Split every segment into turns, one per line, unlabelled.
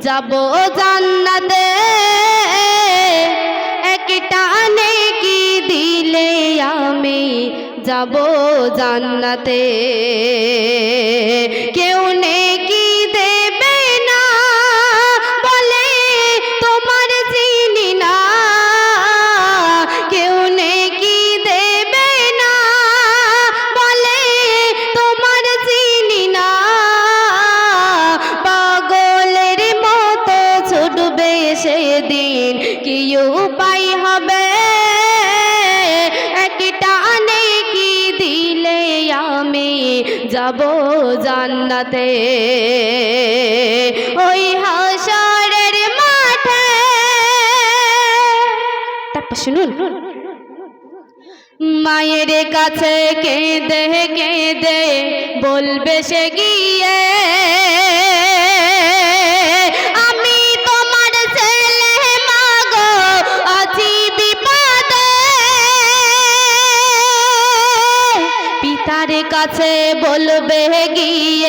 যাব জান্নাতে। একটা নেকি দিলে আমি যাব জান্নাতে। কেউ জান্নাতে। ওই হাসরের মাঠে। তারপর শুনুন। মায়ের কাছে কেঁদে কেঁদে বলবে সে গিয়ে কাছে বলবে গিয়ে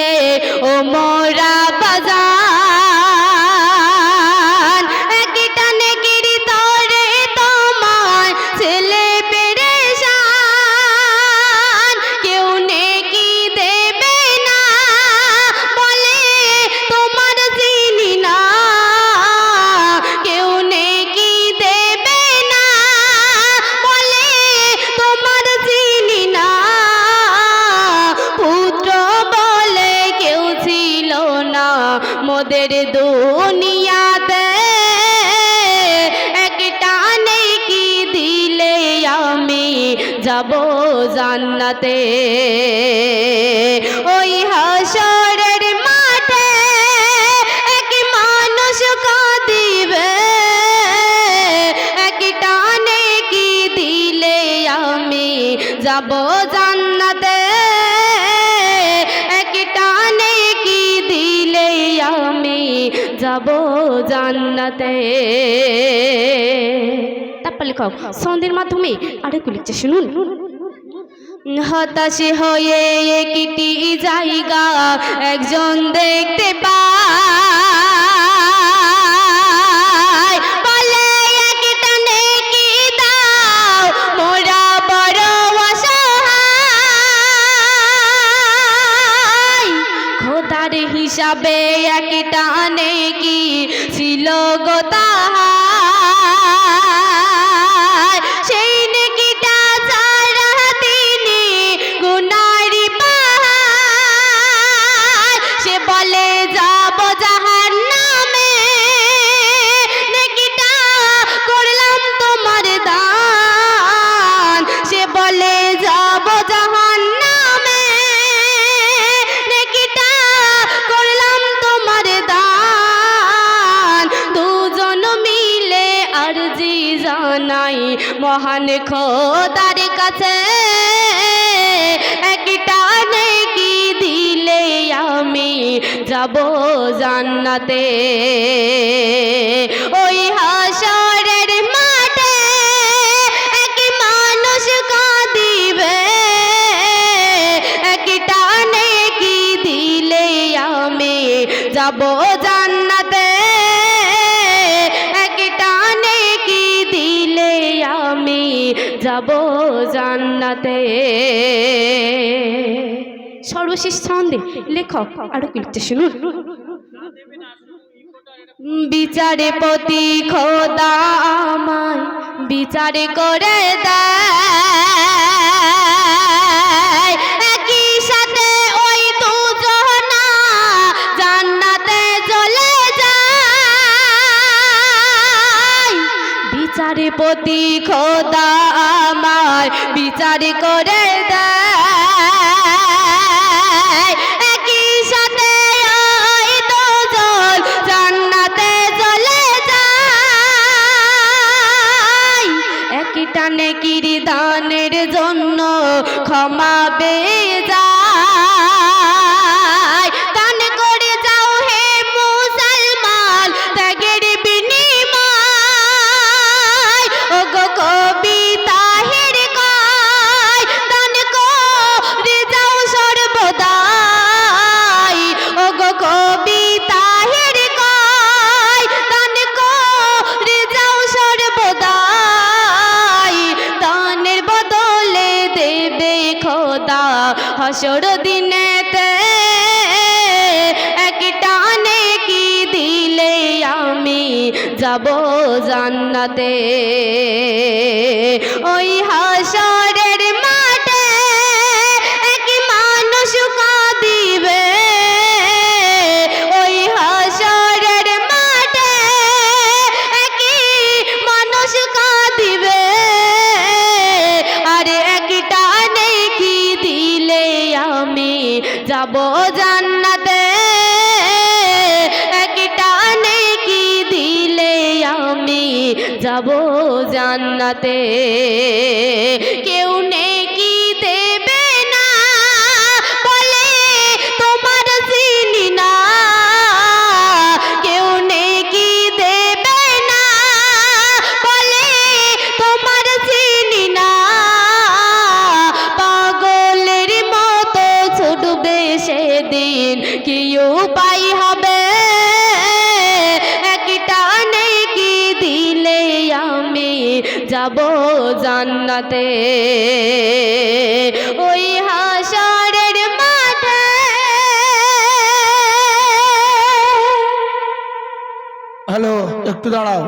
যাব জান্নাতে। ওই হাসরের মাঠে এক মানুষ কাঁদিবে। একটা কি দিলে আমি যাব জান্নাতে? একটা কি দিলে আমি যাব জান্নাতে? তারপর লেখাও সন্ধ্যের মাধ্যমে আরেকটু লিখছে, শুনুন। হতাশে হয়ে একটি জায়গা একজন দেখতে পায়। বলে, একটা নেকি দাও, মোরা বড় অসহায়। খোদার হিসাবে একটা নেকি ছিল গো খোদার কাছে। একটা নেকি দিলে আমি যাব জান্নাতে। ওই জান্নাতে সর্বশেষ ছন্দে লেখক আরও কি শুনুন। বিচারে পতি খোদা আমায় বিচারে করে দেয়। বিচারে পতি খোদা আমার, বিচার করে দেয়। একই সাথে ওই দুজন জান্নাতে চলে যায়। একই টানে কিরি দানের জন্য ক্ষমা যায়। হসর দিনেতে একটানে কি দিলে আমি যাব জান্নাতে? ওই হাসর রাতে জান্নাতে। ওই হাসারের মাঠে।
হ্যালো একটু দাঁড়াও।